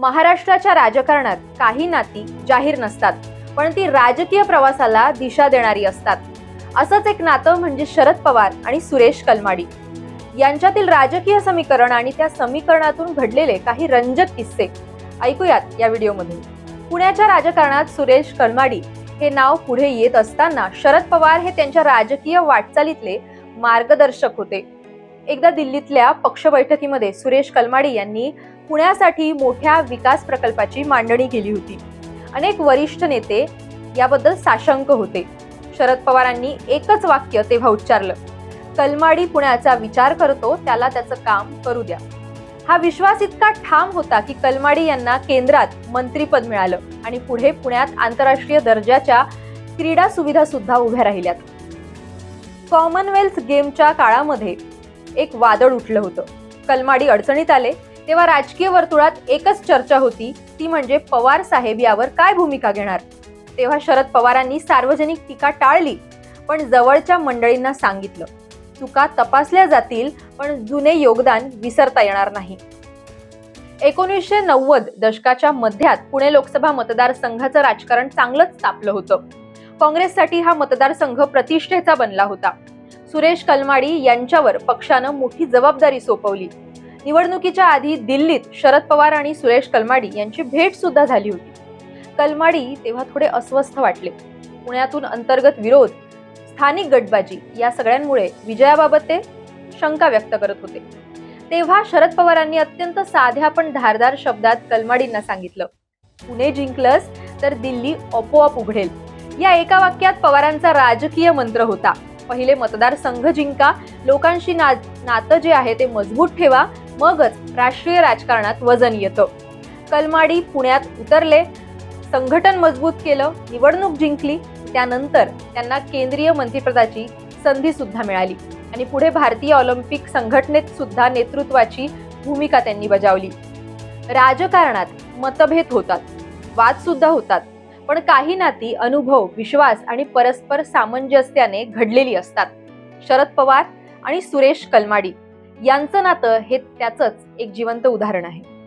महाराष्ट्राच्या राजकारणात काही नाती जाहीर नसतात पण ती राजकीय प्रवासाला दिशा देणारी असतात. असंच एक नातं म्हणजे शरद पवार आणि सुरेश कलमाडी. यांच्यातील राजकीय समीकरण आणि त्या समीकरणातून घडलेले काही रंजक किस्से ऐकूयात या व्हिडिओमधून. पुण्याच्या राजकारणात सुरेश कलमाडी हे नाव पुढे येत असताना शरद पवार हे त्यांच्या राजकीय वाटचालीतले मार्गदर्शक होते. एकदा दिल्लीतल्या पक्ष बैठकीमध्ये सुरेश कलमाडी यांनी पुण्यासाठी मोठ्या विकास प्रकल्पाची मांडणी केली होती. अनेक वरिष्ठ नेते याबद्दल साशंक होते. शरद पवारांनी एकच वाक्य तेव्हा उच्चारलं कलमाडी पुण्याचा विचार करतो त्याला त्याचं काम करू द्या. हा विश्वास इतका ठाम होता की कलमाडी यांना केंद्रात मंत्रीपद मिळालं आणि पुढे पुण्यात आंतरराष्ट्रीय दर्जाच्या क्रीडा सुविधा सुद्धा उभ्या राहिल्यात. कॉमनवेल्थ गेमच्या काळामध्ये एक वादळ उठलं होतं. कलमाडी अडचणीत आले तेव्हा राजकीय वर्तुळात एकच चर्चा होती ती म्हणजे पवार साहेब यावर काय भूमिका घेणार? तेव्हा शरद पवारांनी सार्वजनिक टीका टाळली पण जवळच्या मंडळींना सांगितलं चुका तपासल्या जातील पण जुने योगदान विसरता येणार नाही. एकोणीसशे नव्वद दशकाच्या मध्यात पुणे लोकसभा मतदारसंघाचं राजकारण चांगलंच तापलं होतं. काँग्रेससाठी हा मतदारसंघ प्रतिष्ठेचा बनला होता. सुरेश कलमाडी यांच्यावर पक्षानं मोठी जबाबदारी सोपवली. निवडणुकीच्या आधी दिल्लीत शरद पवार आणि सुरेश कलमाडी यांची भेट सुद्धा झाली होती. कलमाडी तेव्हा थोडे अस्वस्थ वाटले. पुण्यातून अंतर्गत विरोध स्थानिक गटबाजी या सगळ्यांमुळे विजयाबाबत ते शंका व्यक्त करत होते. तेव्हा शरद पवारांनी अत्यंत साध्या पण धारदार शब्दात कलमाडींना सांगितलं पुणे जिंकलंस तर दिल्ली आपोआप उघडेल. या एका वाक्यात पवारांचा राजकीय मंत्र होता. पहिले मतदारसंघ जिंका. लोकांशी ना नातं जे आहे ते मजबूत ठेवा. मगच राष्ट्रीय राजकारणात वजन येतं. कलमाडी पुण्यात उतरले. संघटन मजबूत केलं. निवडणूक जिंकली. त्यानंतर त्यांना केंद्रीय मंत्रिपदाची संधी सुद्धा मिळाली. आणि पुढे भारतीय ऑलिम्पिक संघटनेत सुद्धा नेतृत्वाची भूमिका त्यांनी बजावली. राजकारणात मतभेद होतात. वाद सुद्धा होतात. पण काही नाती अनुभव विश्वास आणि परस्पर सामंजस्याने घडलेली असतात. शरद पवार आणि सुरेश कलमाडी यांचं नातं हे त्याचंच एक जिवंत उदाहरण आहे.